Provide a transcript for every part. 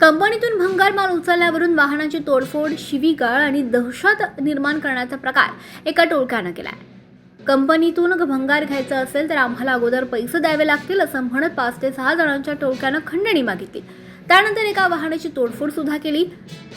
कंपनीतून भंगार माल उचलल्यावरून वाहनाची तोडफोड शिवीगाळ आणि दहशत निर्माण करण्याचा प्रकार एका टोळक्यानं केला कंपनीतून भंगार घ्यायचं असेल तर आम्हाला अगोदर पैसे द्यावे लागतील असं म्हणत पाच ते सहा जणांच्या टोळक्यानं खंडणी मागितली. त्यानंतर एका वाहनाची तोडफोड सुद्धा केली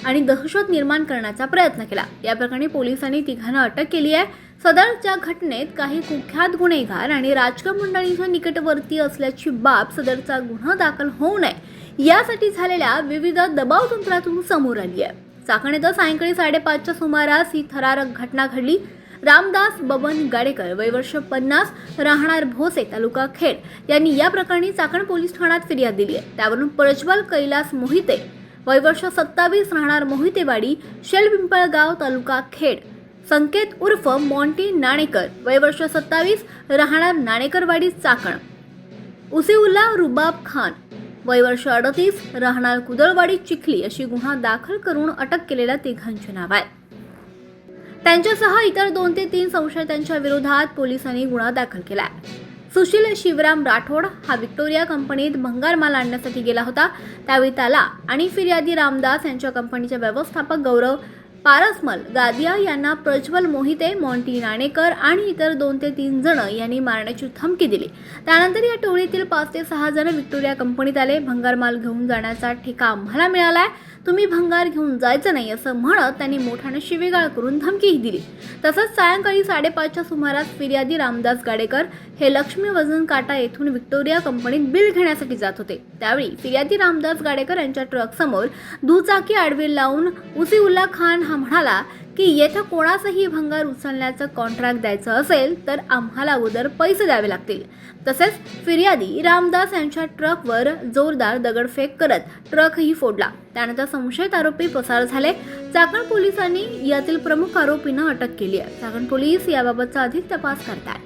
आणि दहशत निर्माण करण्याचा प्रयत्न केला. या प्रकरणी पोलिसांनी तिघांना अटक केली आहे. सदरच्या घटनेत काही कुख्यात गुन्हेगार आणि राजकीय मंडळींच्या निकटवर्ती असल्याची बाब सदरचा गुन्हा दाखल होऊ नये यासाठी झालेल्या विविध दबाव तंत्रातून समोर आली आहे. चाकण येथे सायंकाळी साडेपाचच्या सुमारास ही थरारक घटना घडली. रामदास बबन गाडेकर वय वर्ष पन्नास राहणार भोसे तालुका खेड यांनी या प्रकरणी चाकण पोलीस ठाण्यात फिर्याद दिली आहे. त्यावरून प्रज्वल कैलास मोहिते वय वर्ष सत्तावीस राहणार मोहितेवाडी शेलपिंपळगाव तालुका खेड. संकेत उर्फ मॉन्टी नाणेकर वय वर्ष सत्तावीस राहणार नाणेकरवाडी चाकण. उसिउल्ला रुबाब खान वय वर्ष अडतीस राहणार कुदळवाडी चिखली अशी गुन्हा दाखल करून अटक केलेल्या तिघांचे नाव आहे. त्यांच्यासह इतर दोन ते तीन संशयितांच्या विरोधात पोलिसांनी गुन्हा दाखल केला सुशील शिवराम राठोड हा विक्टोरिया कंपनीत भंगार माल आणण्यासाठी गेला होता. त्यावेळी त्याला आणि फिर्यादी रामदास यांच्या कंपनीचे व्यवस्थापक गौरव पारसमल गादिया यांना प्रज्वल मोहिते मॉन्टी नाणेकर आणि इतर दोन ते तीन जण यांनी मारण्याची धमकी दिली. त्यानंतर या टोळीतील पाच ते सहा जण विक्टोरिया कंपनीत आले. भंगार माल घेऊन जाण्याचा ठेका आम्हाला मिळालाय. तुम्ही भंगार घेऊन जायचं नाही असं म्हणत त्यांनी मोठ्याने शिवीगाळ करून धमकीही दिली. तसंच सायंकाळी साडेपाचच्या सुमारास फिर्यादी रामदास गाडेकर हे लक्ष्मी वजन काटा येथून व्हिक्टोरिया कंपनीत बिल घेण्यासाठी जात होते. त्यावेळी फिर्यादी रामदास गाडेकर यांच्या ट्रकसमोर दुचाकी आडवी लावून उसीउल्ला खान हा म्हणाला की येथे कोणाचंही भंगार उचलण्याचं कॉन्ट्रॅक्ट द्यायचं असेल तर आम्हाला अगोदर पैसे द्यावे लागतील. तसेच फिर्यादी रामदास यांच्या ट्रकवर जोरदार दगडफेक करत ट्रकही फोडला. त्यानंतर संशयित आरोपी पसार झाले. चाकण पोलिसांनी यातील प्रमुख आरोपींना अटक केली आहे. चाकण पोलीस याबाबतचा अधिक तपास करतात